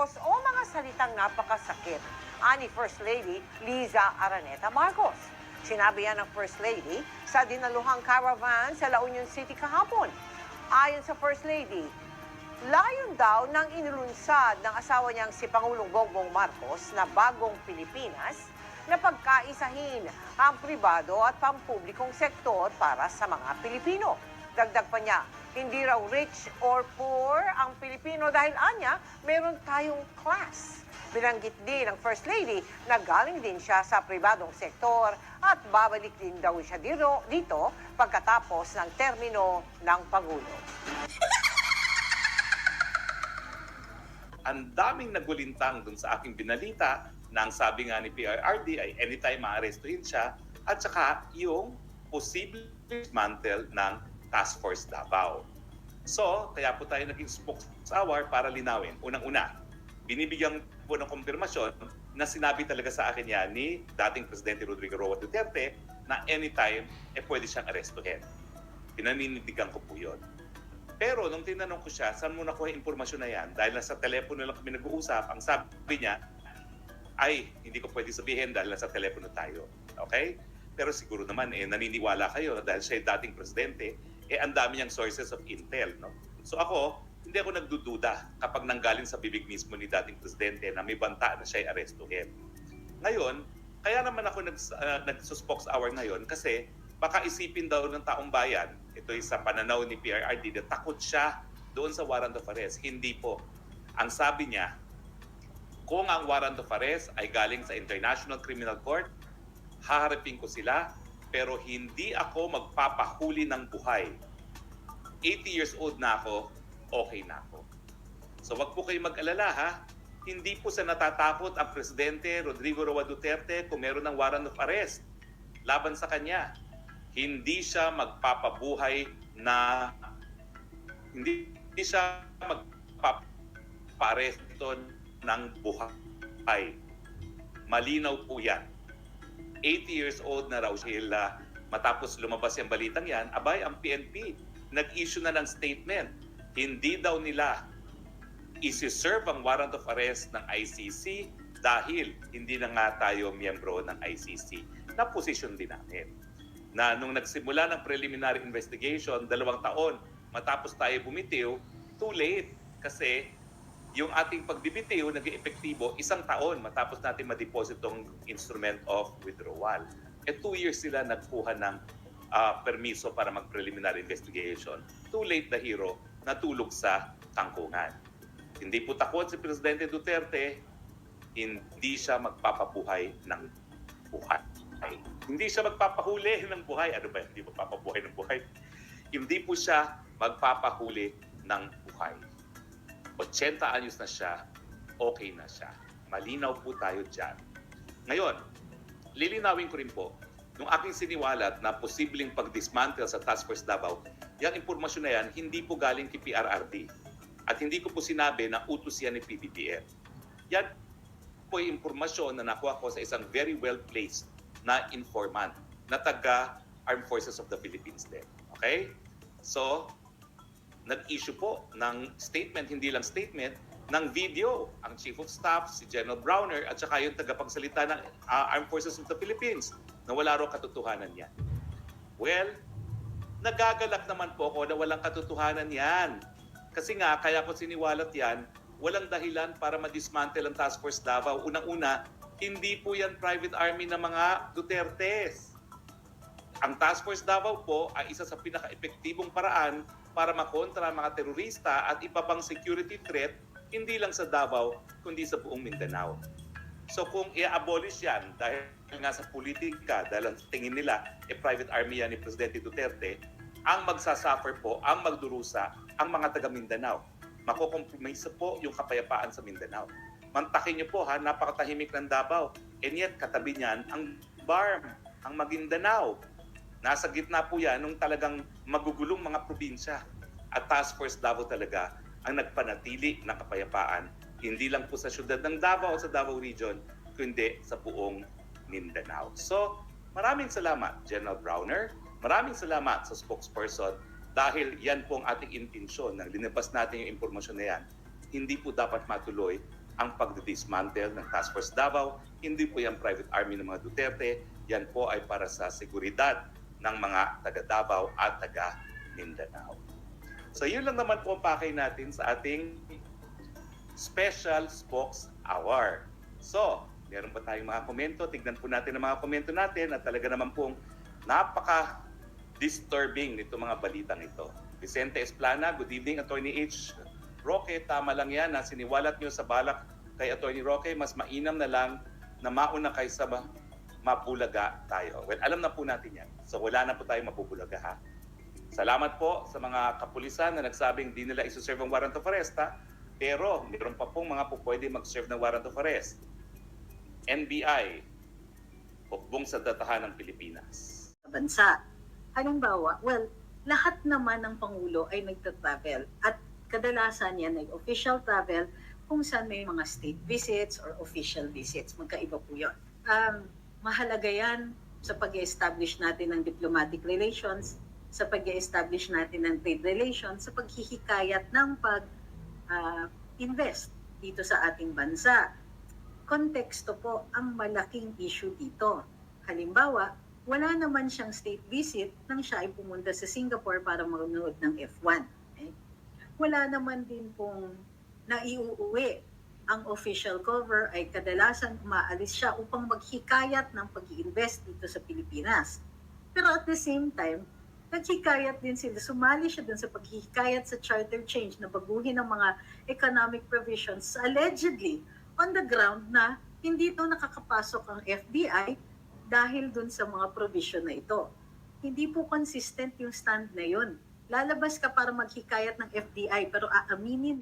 Marcos o mga salitang napakasakit. Ani First Lady Liza Araneta Marcos. Sinabi yan ng First Lady sa dinaluhang caravan sa La Union City kahapon. Ayon sa First Lady, layon daw ng inilunsad ng asawa niyang si Pangulong Bongbong Marcos na bagong Pilipinas na pagkaisahin ang pribado at pampublikong sektor para sa mga Pilipino. Dagdag pa niya, hindi raw rich or poor ang Pilipino dahil anya, meron tayong class. Binanggit din ng First Lady na galing din siya sa pribadong sektor at babalik din daw siya dito, dito pagkatapos ng termino ng Pangulo. ang daming nagulintang dun sa aking binalita na ang sabi nga ni PRRD ay anytime maarestuhin siya at saka yung posible dismantle ng Task Force Davao. So, kaya po tayo naging spokeshour para linawin. Unang-una, binibigyan po ng kumpirmasyon na sinabi talaga sa akin yan ni dating Presidente Rodrigo Roa Duterte na anytime eh pwede siyang arestuhin. Pinanindigan ko po yun. Pero nung tinanong ko siya, saan mo nakuha yung impormasyon na yan? Dahil nasa telepono lang kami nag-uusap, ang sabi niya, ay, hindi ko pwede sabihin dahil nasa telepono tayo. Okay? Pero siguro naman, eh, naniniwala kayo dahil siya dating presidente, eh, ang dami niyang sources of intel. No? So ako, hindi ako nagdududa kapag nanggaling sa bibig mismo ni dating presidente na may banta na siya arestuhin. Ngayon, kaya naman ako nag, uh, nagsuspox hour ngayon kasi baka isipin daw ng taong bayan, ito ay sa pananaw ni PRRD, na takot siya doon sa warrant of arrest. Hindi po. Ang sabi niya, kung ang warrant of arrest ay galing sa International Criminal Court, haharapin ko sila, pero hindi ako magpapahuli ng buhay. 80 years old na ako, okay na ako. So wag po kayo mag-alala ha. Hindi po sa natatakot ang Presidente Rodrigo Roa Duterte kung meron ng warrant of arrest laban sa kanya. Hindi siya magpapabuhay na hindi, hindi siya magpaparesto ng buhay. Malinaw po yan. 80 years old na raw sila matapos lumabas yung balitang yan, abay, ang PNP nag-issue na ng statement. Hindi daw nila isi-serve ang warrant of arrest ng ICC dahil hindi na nga tayo miyembro ng ICC na position din namin. Na nung nagsimula ng preliminary investigation, dalawang taon matapos tayo bumitiw, too late kasi yung ating pagbibitiw naging epektibo isang taon matapos natin ma-deposit tong instrument of withdrawal. E two years sila nagkuha ng ah, permiso para mag-preliminary investigation. Too late the hero, natulog sa tangkungan. Hindi po takot si Presidente Duterte, hindi siya magpapabuhay ng buhay. Hindi siya magpapahuli ng buhay. Ano ba? Hindi magpapabuhay ng buhay. Hindi po siya magpapahuli ng buhay. 80 anyos na siya, okay na siya. Malinaw po tayo dyan. Ngayon, lilinawin ko rin po, nung aking siniwalat na posibleng pag-dismantle sa Task Force Davao, yung impormasyon na yan, hindi po galing kay PRRD. At hindi ko po sinabi na utos yan ni PBBM. Yan po yung impormasyon na nakuha ko sa isang very well-placed na informant na taga Armed Forces of the Philippines din. Okay? So, nag-issue po ng statement, hindi lang statement, ng video ang Chief of Staff, si General Browner, at saka yung tagapagsalita ng uh, Armed Forces of the Philippines na wala raw katotohanan yan. Well, nagagalak naman po ako na walang katotohanan yan. Kasi nga, kaya ko siniwalat yan, walang dahilan para ma-dismantle ang Task Force Davao. Unang-una, hindi po yan private army ng mga Dutertes. Ang Task Force Davao po ay isa sa pinaka-epektibong paraan para makontra ang mga terorista at iba security threat hindi lang sa Davao kundi sa buong Mindanao. So kung i-abolish yan dahil nga sa politika, dahil ang tingin nila eh private army yan ni Presidente Duterte, ang magsasuffer po, ang magdurusa, ang mga taga Mindanao. Makukompromisa po yung kapayapaan sa Mindanao. Mantakin niyo po ha, napakatahimik ng Davao. And yet, katabi niyan, ang BARM, ang Maguindanao. Nasa gitna po yan nung talagang magugulong mga probinsya. At Task Force Davao talaga ang nagpanatili ng kapayapaan, hindi lang po sa syudad ng Davao o sa Davao Region, kundi sa buong Mindanao. So, maraming salamat, General Browner. Maraming salamat sa spokesperson dahil yan po ang ating intensyon nang linabas natin yung impormasyon na yan. Hindi po dapat matuloy ang pagdidismantle ng Task Force Davao. Hindi po yan private army ng mga Duterte. Yan po ay para sa seguridad ng mga taga Davao at taga Mindanao. So yun lang naman po ang pakay natin sa ating Special Spokes Hour. So, meron pa tayong mga komento. Tignan po natin ang mga komento natin at talaga naman pong napaka disturbing nito mga balitang ito. Vicente Esplana, good evening, Attorney H. Roque, tama lang yan na siniwalat nyo sa balak kay Attorney Roque, mas mainam na lang na mauna kaysa ma mapulaga tayo. Well, alam na po natin yan. So wala na po tayong mapupulaga ha. Salamat po sa mga kapulisan na nagsabing di nila isuserve ang warrant of arrest ha. Pero meron pa pong mga po pwede mag-serve ng warrant of arrest. NBI, hukbong sa datahan ng Pilipinas. sa bansa. Halimbawa, well, lahat naman ng Pangulo ay nagta-travel at kadalasan yan ay official travel kung saan may mga state visits or official visits. Magkaiba po yun. Um, mahalaga yan sa pag establish natin ng diplomatic relations, sa pag establish natin ng trade relations, sa paghihikayat ng pag-invest dito sa ating bansa. Konteksto po ang malaking issue dito. Halimbawa, wala naman siyang state visit nang siya ay pumunta sa Singapore para manood ng F1. Okay? Wala naman din pong naiuuwi. Ang official cover ay kadalasan umaalis siya upang maghikayat ng pag invest dito sa Pilipinas. Pero at the same time, naghikayat din sila, sumali siya dun sa paghihikayat sa charter change na baguhin ang mga economic provisions allegedly on the ground na hindi ito nakakapasok ang FBI dahil dun sa mga provision na ito. Hindi po consistent yung stand na yun. Lalabas ka para maghikayat ng FDI pero aaminin